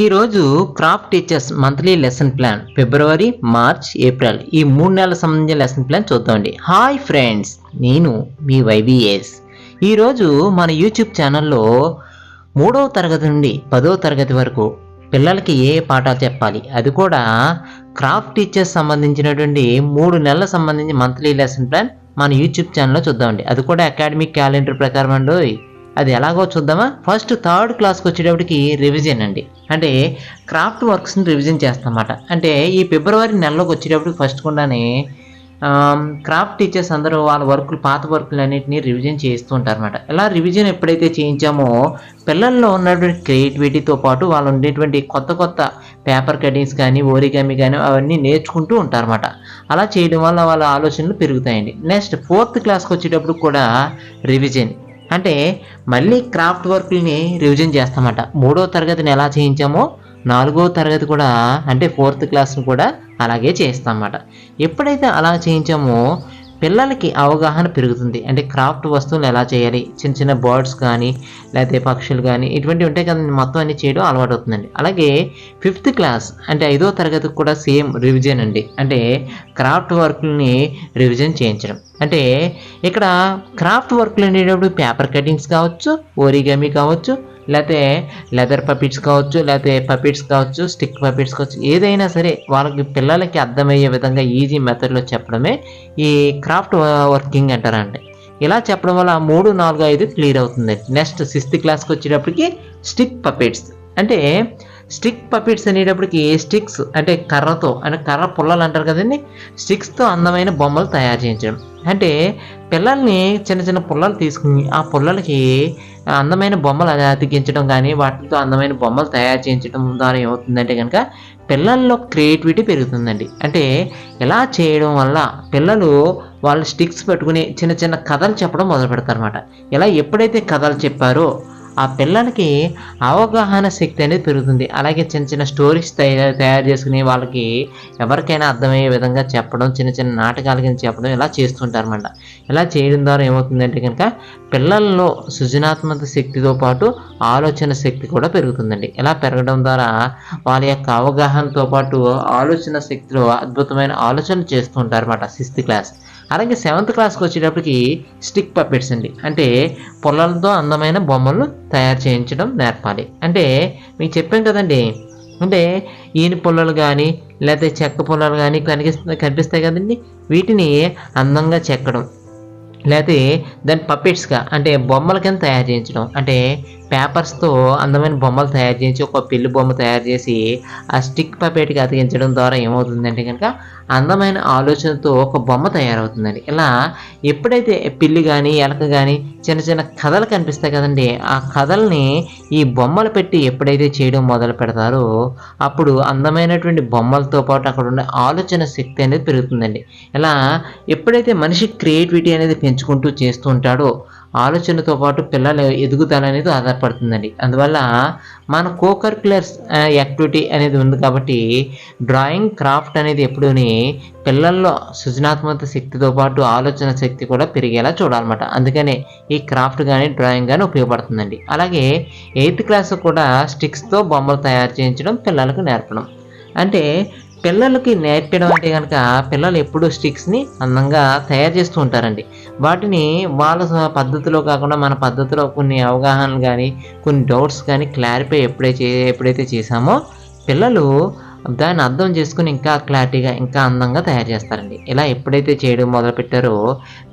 ఈరోజు craft teachers monthly lesson plan February March April. ఈ మూడు నెలల సంబంధించిన లెసన్ ప్లాన్ చూద్దామండి. హాయ్ ఫ్రెండ్స్ నేను మీ వైబిఎస్ ఈరోజు మన యూట్యూబ్ ఛానల్లో మూడవ తరగతి నుండి పదవ తరగతి వరకు పిల్లలకి ఏ పాఠాలు చెప్పాలి? అది కూడా క్రాఫ్ట్ టీచర్స్ సంబంధించినటువంటి మూడు నెలల సంబంధించి మంత్లీ లెసన్ ప్లాన్ మన యూట్యూబ్ ఛానల్లో చూద్దామండి. అది కూడా అకాడమిక్ క్యాలెండర్ ప్రకారం అండి అది ఎలాగో చూద్దామా? ఫస్ట్ థర్డ్ క్లాస్కి వచ్చేటప్పటికి రివిజన్ అండి. అంటే క్రాఫ్ట్ వర్క్స్ని రివిజన్ చేస్తామన్నమాట. అంటే ఈ ఫిబ్రవరి నెలలోకి వచ్చేటప్పటికి ఫస్ట్ కూడానే క్రాఫ్ట్ టీచర్స్ అందరూ వాళ్ళ వర్కులు పాత వర్కులు అన్నింటినీ రివిజన్ చేస్తూ ఉంటారన్నమాట. ఇలా రివిజన్ ఎప్పుడైతే చేయించామో పిల్లల్లో ఉన్నటువంటి క్రియేటివిటీతో పాటు వాళ్ళు ఉండేటువంటి కొత్త కొత్త పేపర్ కటింగ్స్ కానీ ఓరిగామి కానీ అవన్నీ నేర్చుకుంటూ ఉంటారన్నమాట. అలా చేయడం వల్ల వాళ్ళ ఆలోచనలు పెరుగుతాయండి. నెక్స్ట్ ఫోర్త్ క్లాస్కి వచ్చేటప్పుడు కూడా రివిజన్ అంటే మళ్ళీ క్రాఫ్ట్ వర్క్ని రివిజన్ చేస్తామట. మూడో తరగతిని ఎలా చేయించామో నాలుగో తరగతి కూడా అంటే ఫోర్త్ క్లాస్ని కూడా అలాగే చేస్తామన్నమాట ఎప్పుడైతే అలా చేయించామో పిల్లలకి అవగాహన పెరుగుతుంది. అంటే క్రాఫ్ట్ వస్తువులు ఎలా చేయాలి? చిన్న చిన్న బర్డ్స్ కానీ లేకపోతే పక్షులు కానీ ఇటువంటివి ఉంటాయి కదండి మొత్తం అన్ని చేయడం అలవాటు అవుతుందండి అలాగే ఫిఫ్త్ క్లాస్ అంటే ఐదో తరగతికి కూడా సేమ్ రివిజన్ అండి. అంటే క్రాఫ్ట్ వర్క్ని రివిజన్ చేయించడం. అంటే ఇక్కడ క్రాఫ్ట్ వర్క్లు అనేటప్పుడు పేపర్ కటింగ్స్ కావచ్చు ఓరిగమి కావచ్చు లేకపోతే లెదర్ పపిట్స్ కావచ్చు లేకపోతే పపిట్స్ కావచ్చు స్టిక్ పపిట్స్ కావచ్చు ఏదైనా సరే వాళ్ళకి పిల్లలకి అర్థమయ్యే విధంగా ఈజీ మెథడ్లో చెప్పడమే ఈ క్రాఫ్ట్ వర్కింగ్ అంటారండి. ఇలా చెప్పడం వల్ల మూడు నాలుగు ఐదు క్లియర్ అవుతుంది నెక్స్ట్ సిక్స్త్ క్లాస్కి వచ్చేటప్పటికి స్టిక్ పపిట్స్ అంటే స్టిక్ పపిట్స్ అనేటప్పటికి స్టిక్స్ అంటే కర్రతో అంటే కర్ర పుల్లలు అంటారు కదండి స్టిక్స్తో అందమైన బొమ్మలు తయారు చేయించడం. అంటే పిల్లల్ని చిన్న చిన్న పుల్లలు తీసుకుని ఆ పుల్లలకి అందమైన బొమ్మలు అతికించడం కానీ వాటితో అందమైన బొమ్మలు తయారు చేయించడం ద్వారా ఏమవుతుందంటే కనుక పిల్లల్లో క్రియేటివిటీ పెరుగుతుందండి. అంటే ఇలా చేయడం వల్ల పిల్లలు వాళ్ళు స్టిక్స్ పెట్టుకుని చిన్న చిన్న కథలు చెప్పడం మొదలు పెడతారన్నమాట ఇలా ఎప్పుడైతే కథలు చెప్పారో ఆ పిల్లలకి అవగాహన శక్తి అనేది పెరుగుతుంది. అలాగే చిన్న చిన్న స్టోరీస్ తయారు తయారు చేసుకుని వాళ్ళకి ఎవరికైనా అర్థమయ్యే విధంగా చెప్పడం చిన్న చిన్న నాటకాల కింద చెప్పడం ఇలా చేస్తుంటారన్నమాట. ఇలా చేయడం ద్వారా ఏమవుతుందంటే కనుక పిల్లల్లో సృజనాత్మక శక్తితో పాటు ఆలోచన శక్తి కూడా పెరుగుతుందండి. ఇలా పెరగడం ద్వారా వాళ్ళ యొక్క అవగాహనతో పాటు ఆలోచన శక్తిలో అద్భుతమైన ఆలోచన చేస్తుంటారన్నమాట సిక్స్త్ క్లాస్. అలాగే సెవెంత్ క్లాస్కి వచ్చేటప్పటికి స్టిక్ పప్పెట్స్ అండి. అంటే పొలాలతో అందమైన బొమ్మలు తయారు చేయించడం నేర్పాలి. అంటే మీకు చెప్పాను కదండి. అంటే ఈని పొలాలు కానీ లేకపోతే చెక్క పొలాలు కానీ కనిపిస్తాయి కనిపిస్తాయి కదండి. వీటిని అందంగా చెక్కడం. లేకపోతే దాని పప్పెట్స్గా అంటే బొమ్మల కింద తయారు చేయించడం. అంటే పేపర్స్తో అందమైన బొమ్మలు తయారు చేసి ఒక పిల్లి బొమ్మ తయారు చేసి ఆ స్టిక్ పపేట్కి అతికించడం ద్వారా ఏమవుతుందంటే కనుక అందమైన ఆలోచనతో ఒక బొమ్మ తయారవుతుందండి. ఇలా ఎప్పుడైతే పిల్లి కానీ ఎలక కానీ చిన్న చిన్న కథలు కనిపిస్తాయి కదండి ఆ కథల్ని ఈ బొమ్మలు పెట్టి ఎప్పుడైతే చేయడం మొదలు పెడతారో అప్పుడు అందమైనటువంటి బొమ్మలతో పాటు అక్కడ ఉండే ఆలోచన శక్తి అనేది పెరుగుతుందండి. ఇలా ఎప్పుడైతే మనిషి క్రియేటివిటీ అనేది పెంచుకుంటూ చేస్తూ ఉంటాడో ఆలోచనతో పాటు పిల్లల ఎదుగుదల అనేది ఆధారపడుతుందండి. అందువల్ల మన కోకరిక్యులర్ యాక్టివిటీ అనేది ఉంది కాబట్టి డ్రాయింగ్ క్రాఫ్ట్ అనేది ఎప్పుడూని పిల్లల్లో సృజనాత్మక శక్తితో పాటు ఆలోచన శక్తి కూడా పెరిగేలా చూడాలన్నమాట. అందుకనే ఈ క్రాఫ్ట్ కానీ డ్రాయింగ్ కానీ ఉపయోగపడుతుందండి. అలాగే ఎయిత్ క్లాస్ కూడా స్టిక్స్తో బొమ్మలు తయారు చేయించడం పిల్లలకు నేర్పడం. అంటే పిల్లలకి నేర్పడం అంటే కనుక పిల్లలు ఎప్పుడూ స్టిక్స్ని అందంగా తయారు చేస్తూ ఉంటారండి. వాటిని వాళ్ళ పద్ధతిలో కాకుండా మన పద్ధతిలో కొన్ని అవగాహనలు కానీ కొన్ని డౌట్స్ కానీ క్లారిఫై ఎప్పుడైతే ఎప్పుడైతే చేసామో పిల్లలు దాన్ని అర్థం చేసుకుని ఇంకా క్లారిటీగా ఇంకా అందంగా తయారు చేస్తారండి. ఇలా ఎప్పుడైతే చేయడం మొదలుపెట్టారో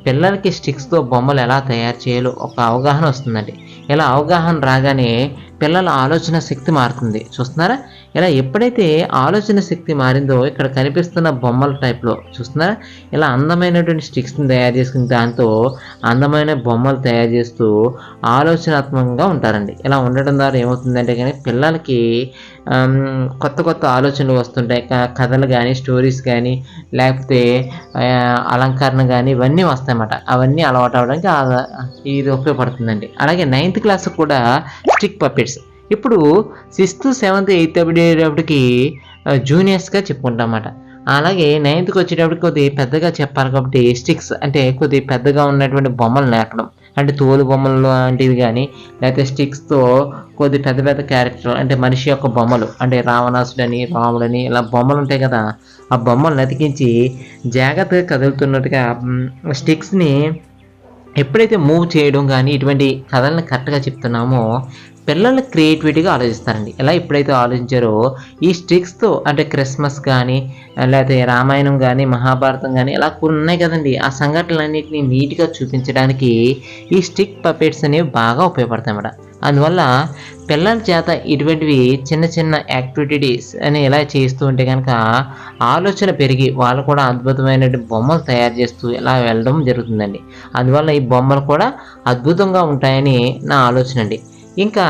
పిల్లలకి స్టిక్స్తో బొమ్మలు ఎలా తయారు చేయాలో ఒక అవగాహన వస్తుందండి. ఇలా అవగాహన రాగానే పిల్లల ఆలోచన శక్తి మారుతుంది. చూస్తున్నారా? ఇలా ఎప్పుడైతే ఆలోచన శక్తి మారిందో ఇక్కడ కనిపిస్తున్న బొమ్మల టైప్లో చూస్తున్నారా? ఇలా అందమైనటువంటి స్టిక్స్ని తయారు చేసుకుని దాంతో అందమైన బొమ్మలు తయారు చేస్తూ ఆలోచనాత్మకంగా ఉంటారండి. ఇలా ఉండడం ద్వారా ఏమవుతుందంటే కానీ పిల్లలకి కొత్త కొత్త ఆలోచనలు వస్తుంటాయి. కథలు కానీ స్టోరీస్ కానీ లేకపోతే అలంకరణ కానీ ఇవన్నీ వస్తాయన్నమాట. అవన్నీ అలవాటు అవడానికి ఇది ఉపయోగపడుతుందండి. అలాగే నైన్త్ క్లాస్ కూడా స్టిక్ పప్పెట్స్ ఇప్పుడు సిక్స్త్ సెవెంత్ ఎయిత్ అప్పటికి జూనియర్స్గా చెప్పుకుంటామన్నమాట. అలాగే నైన్త్కి వచ్చేటప్పటికి కొద్ది పెద్దగా చెప్పాలి కాబట్టి స్టిక్స్ అంటే కొద్ది పెద్దగా ఉన్నటువంటి బొమ్మలు నేర్పడం. అంటే తోలు బొమ్మలు లాంటివి కానీ లేకపోతే స్టిక్స్తో కొద్ది పెద్ద పెద్ద క్యారెక్టర్ అంటే మనిషి యొక్క బొమ్మలు. అంటే రావణాసుడని రాముడని ఇలా బొమ్మలు ఉంటాయి కదా ఆ బొమ్మలను అతికించి జాగ్రత్తగా కదులుతున్నట్టుగా స్టిక్స్ని ఎప్పుడైతే మూవ్ చేయడం కానీ ఇటువంటి కథలను కరెక్ట్గా చెప్తున్నామో పిల్లలు క్రియేటివిటీగా ఆలోచిస్తారండి. ఎలా ఎప్పుడైతే ఆలోచించారో ఈ స్టిక్స్తో అంటే క్రిస్మస్ కానీ లేకపోతే రామాయణం కానీ మహాభారతం కానీ ఇలా కొన్ని ఉన్నాయి కదండి. ఆ సంఘటనలన్నింటినీ నీట్గా చూపించడానికి ఈ స్టిక్ పపెట్స్ అనేవి బాగా ఉపయోగపడతాయి అన్నమాట అందువల్ల పిల్లల చేత ఇటువంటివి చిన్న చిన్న యాక్టివిటీస్ అని ఇలా చేస్తూ ఉంటే కనుక ఆలోచన పెరిగి వాళ్ళు కూడా అద్భుతమైన బొమ్మలు తయారు చేస్తూ ఇలా వెళ్ళడం జరుగుతుందండి. అందువల్ల ఈ బొమ్మలు కూడా అద్భుతంగా ఉంటాయని నా ఆలోచన అండి. ఇంకా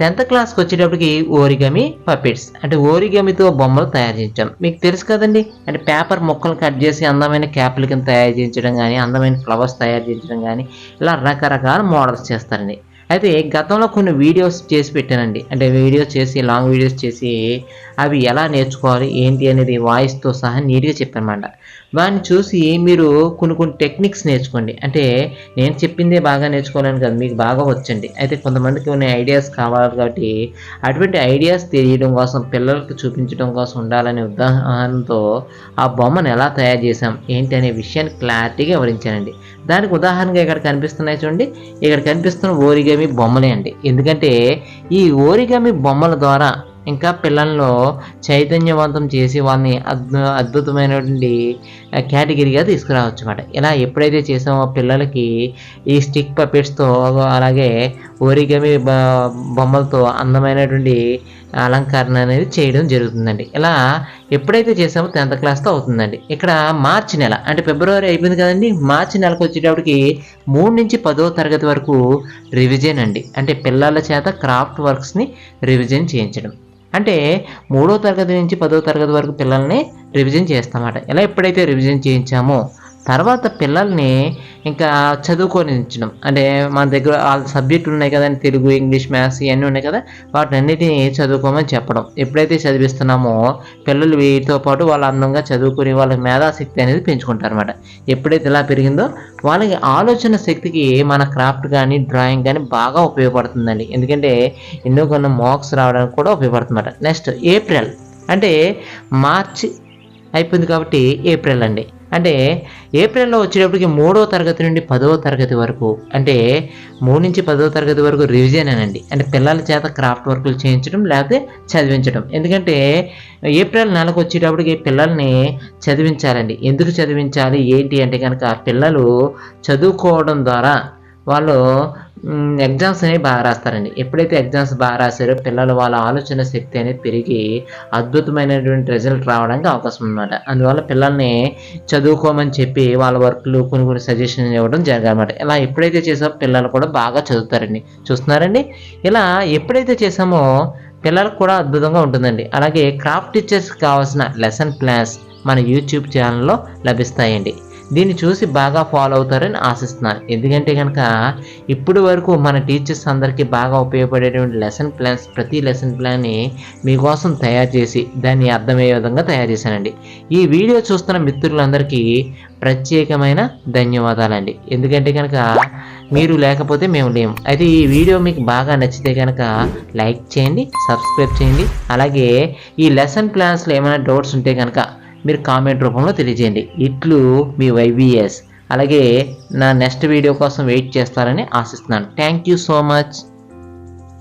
టెన్త్ క్లాస్కి వచ్చేటప్పటికి ఓరిగమి పపెట్స్ అంటే ఓరిగమితో బొమ్మలు తయారు చేయించాం. మీకు తెలుసు కదండి అంటే పేపర్ ముక్కలు కట్ చేసి అందమైన క్యాప్లు కింద తయారు చేయించడం కానీ అందమైన ఫ్లవర్స్ తయారు చేయించడం కానీ ఇలా రకరకాల మోడల్స్ చేస్తారండి. అయితే గతంలో కొన్ని వీడియోస్ చేసి పెట్టానండి. అంటే వీడియోస్ చేసి లాంగ్ వీడియోస్ చేసి అవి ఎలా నేర్చుకోవాలి ఏంటి అనేది వాయిస్తో సహా నీట్గా చెప్పానమాట వాడిని చూసి మీరు కొన్ని కొన్ని టెక్నిక్స్ నేర్చుకోండి. అంటే నేను చెప్పిందే బాగా నేర్చుకోవాలని కాదు మీకు బాగా వచ్చండి. అయితే కొంతమందికి కొన్ని ఐడియాస్ కావాలి కాబట్టి అటువంటి ఐడియాస్ తెలియడం కోసం పిల్లలకు చూపించడం కోసం ఉండాలనే ఉదాహరణతో ఆ బొమ్మను ఎలా తయారు చేశాం ఏంటి అనే విషయాన్ని క్లారిటీగా వివరించానండి. దానికి ఉదాహరణగా ఇక్కడ కనిపిస్తున్నాయి చూడండి. ఇక్కడ కనిపిస్తున్న ఓరిగమి బొమ్మలే అండి. ఎందుకంటే ఈ ఓరిగమి బొమ్మల ద్వారా ఇంకా పిల్లల్లో చైతన్యవంతం చేసి వాళ్ళని అద్భు అద్భుతమైనటువంటి కేటగిరీగా తీసుకురావచ్చు అనమాట ఇలా ఎప్పుడైతే చేసామో పిల్లలకి ఈ స్టిక్ పపెట్స్తో అలాగే ఓరిగమి బొమ్మలతో అందమైనటువంటి అలంకరణ అనేది చేయడం జరుగుతుందండి. ఇలా ఎప్పుడైతే చేసామో టెన్త్ క్లాస్తో అవుతుందండి. ఇక్కడ మార్చి నెల అంటే ఫిబ్రవరి అయిపోయింది కదండి. మార్చి నెలకు వచ్చేటప్పటికి మూడు నుంచి పదో తరగతి వరకు రివిజన్ అండి. అంటే పిల్లల చేత క్రాఫ్ట్ వర్క్స్ని రివిజన్ చేయించడం. అంటే మూడో తరగతి నుంచి పదో తరగతి వరకు పిల్లల్ని రివిజన్ చేస్తామన్నమాట. ఇలా ఎప్పుడైతే రివిజన్ చేయించామో తర్వాత పిల్లల్ని ఇంకా చదువుకోనించడం అంటే మన దగ్గర వాళ్ళ సబ్జెక్టులు ఉన్నాయి కదండి తెలుగు ఇంగ్లీష్ మ్యాథ్స్ ఇవన్నీ ఉన్నాయి కదా వాటిని అన్నిటిని చదువుకోమని చెప్పడం. ఎప్పుడైతే చదివిస్తున్నామో పిల్లలు వీటితో పాటు వాళ్ళు అందంగా చదువుకుని వాళ్ళ మేధాశక్తి అనేది పెంచుకుంటారన్నమాట. ఎప్పుడైతే ఇలా పెరిగిందో వాళ్ళకి ఆలోచన శక్తికి మన క్రాఫ్ట్ కానీ డ్రాయింగ్ కానీ బాగా ఉపయోగపడుతుందండి. ఎందుకంటే ఎన్నో కొన్ని మార్క్స్ రావడానికి కూడా ఉపయోగపడుతుందన్నమాట. Next April. అంటే మార్చి అయిపోయింది కాబట్టి ఏప్రిల్ అండి. అంటే ఏప్రిల్లో వచ్చేటప్పటికి మూడో తరగతి నుండి పదవ తరగతి వరకు అంటే మూడు నుంచి పదవ తరగతి వరకు రివిజన్ అనండి. అంటే పిల్లల చేత క్రాఫ్ట్ వర్క్లు చేయించడం లేకపోతే చదివించడం. ఎందుకంటే ఏప్రిల్ నెలకు వచ్చేటప్పటికి పిల్లల్ని చదివించాలండి. ఎందుకు చదివించాలి? ఏంటి అంటే కనుక పిల్లలు చదువుకోవడం ద్వారా వాళ్ళు ఎగ్జామ్స్ అనేవి బాగా రాస్తారండి. ఎప్పుడైతే ఎగ్జామ్స్ బాగా రాశారో పిల్లలు వాళ్ళ ఆలోచన శక్తి అనేది పెరిగి అద్భుతమైనటువంటి రిజల్ట్ రావడానికి అవకాశం ఉందన్నమాట అందువల్ల పిల్లల్ని చదువుకోమని చెప్పి వాళ్ళ వర్క్లు కొన్ని కొన్ని సజెషన్ ఇవ్వడం జరగాలన్నమాట ఇలా ఎప్పుడైతే చేసామో పిల్లలు కూడా బాగా చదువుతారండి. చూస్తున్నారండి? ఇలా ఎప్పుడైతే చేసామో పిల్లలకు కూడా అద్భుతంగా ఉంటుందండి. అలాగే క్రాఫ్ట్ టీచర్స్ కావాల్సిన లెసన్ ప్లాన్స్ మన యూట్యూబ్ ఛానల్లో లభిస్తాయండి. దీన్ని చూసి బాగా ఫాలో అవుతారని ఆశిస్తున్నాను ఎందుకంటే కనుక ఇప్పటి వరకు మన టీచర్స్ అందరికీ బాగా ఉపయోగపడేటువంటి లెసన్ ప్లాన్స్ ప్రతి లెసన్ ప్లాన్ని మీకోసం తయారు చేసి దాన్ని అర్థమయ్యే విధంగా తయారు చేశానండి. ఈ వీడియో చూస్తున్న మిత్రులందరికీ ప్రత్యేకమైన ధన్యవాదాలండి. ఎందుకంటే కనుక మీరు లేకపోతే మేము లేము. అయితే ఈ వీడియో మీకు బాగా నచ్చితే కనుక లైక్ చేయండి సబ్స్క్రైబ్ చేయండి. అలాగే ఈ లెసన్ ప్లాన్స్లో ఏమైనా డౌట్స్ ఉంటే కనుక మీరు కామెంట్ రూపంలో తెలియజేయండి. ఇట్లు మీ వైవిఎస్ అలాగే నా నెక్స్ట్ వీడియో కోసం వెయిట్ చేస్తారని ఆశిస్తున్నాను. Thank you so much.